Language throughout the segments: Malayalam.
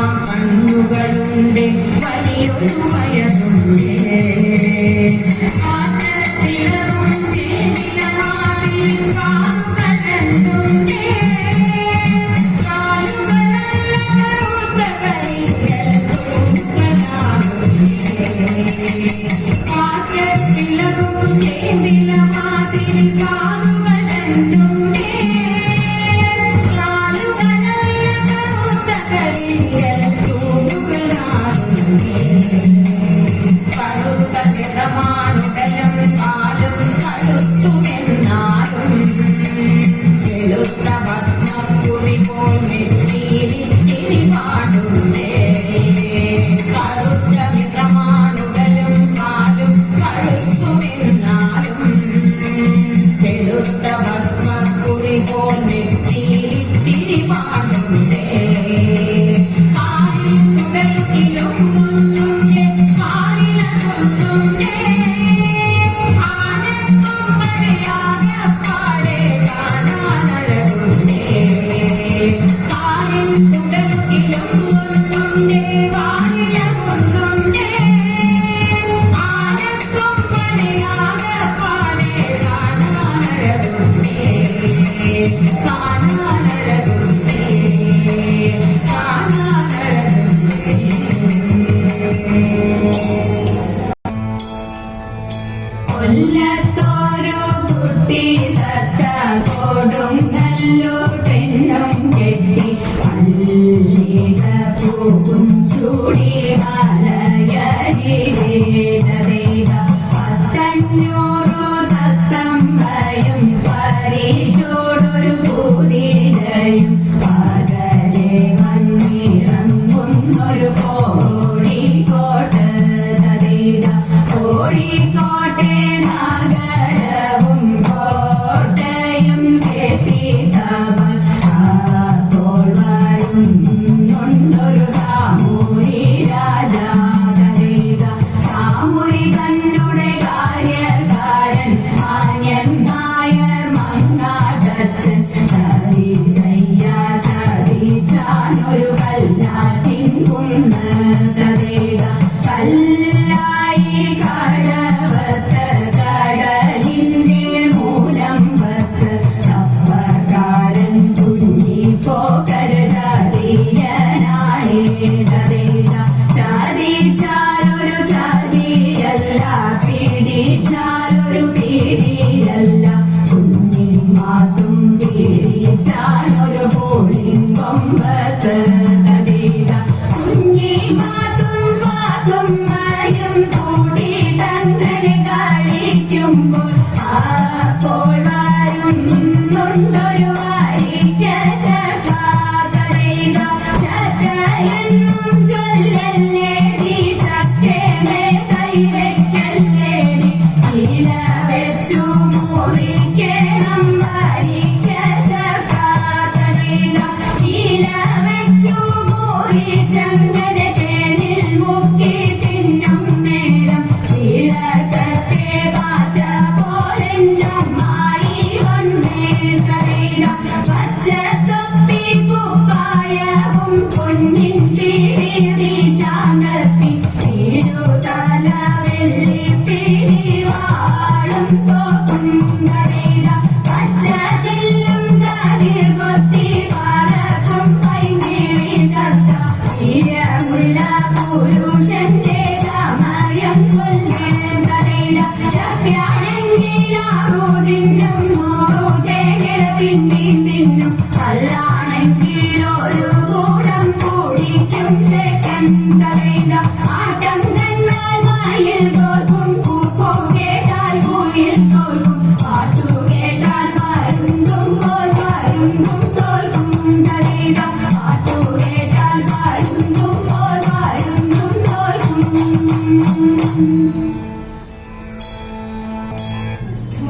ചെറുതാ കണ്ണുകളുണ്ട് വലിയൊരു വയറുണ്ടേ Movie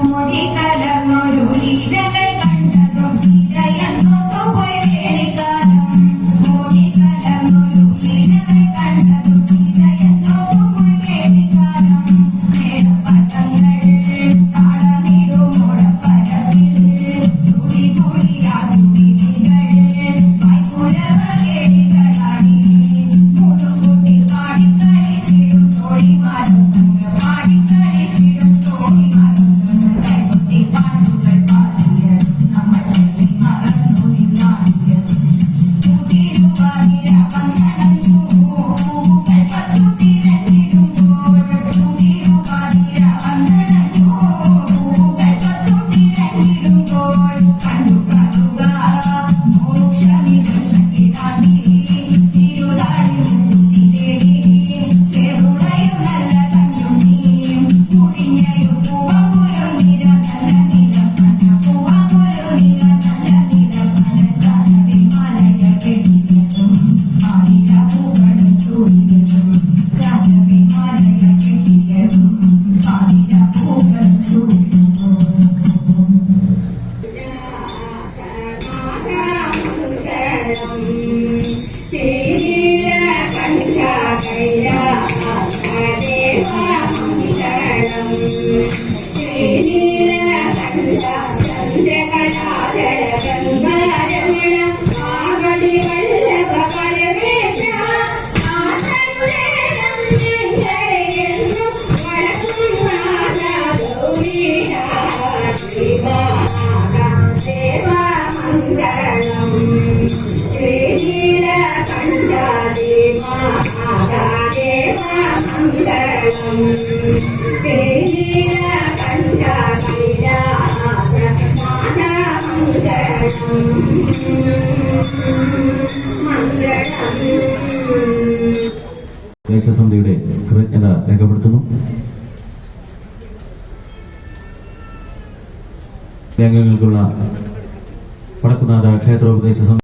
മൂടി കലർന്നൊരു ലീലകൾ ദേശസമിതിയുടെ കൃതജ്ഞത രേഖപ്പെടുത്തുന്നു. അംഗങ്ങൾക്കുള്ള വടക്കുനാഥ ക്ഷേത്രോപദേശ സമിതി